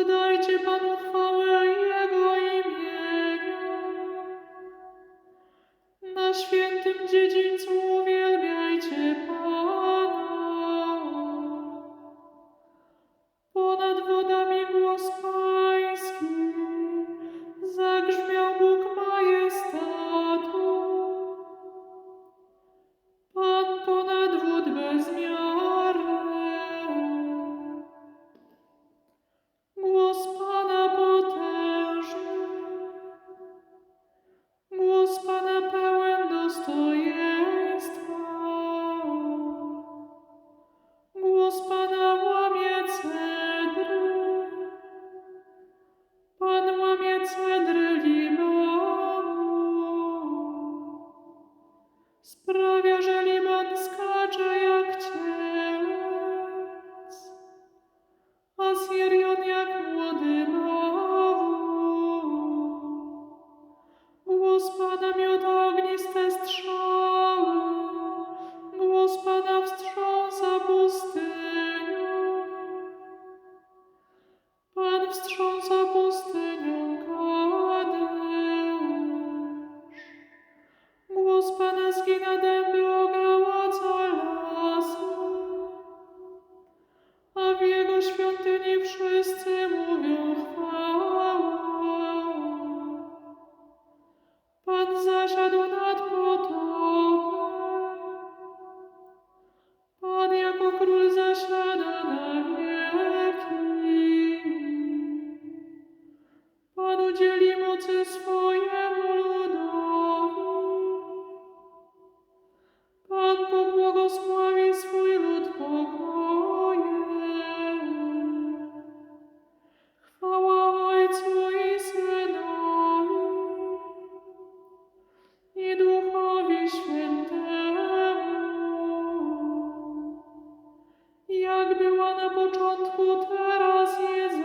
Oddajcie Panu chwałę. Spra świątyni wszyscy. była na początku, teraz jest